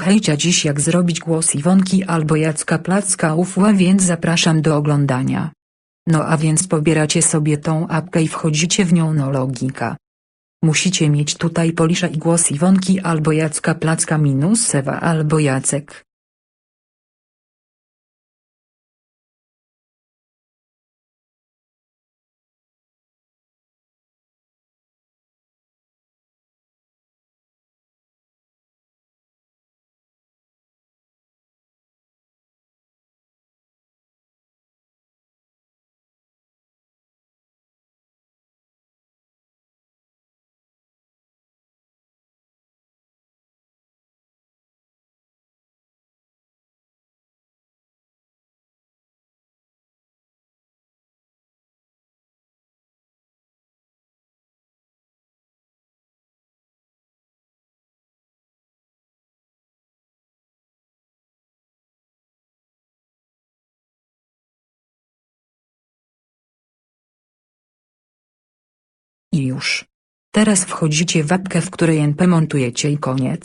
Hejcia dziś jak zrobić głos Iwonki albo Jacka Placka ufła więc zapraszam do oglądania. No a więc pobieracie sobie tą apkę i wchodzicie w nią no logika. Musicie mieć tutaj Polisza i głos Iwonki albo Jacka Placka minus Sewa albo Jacek. I już. Teraz wchodzicie w apkę w której NP montujecie i koniec.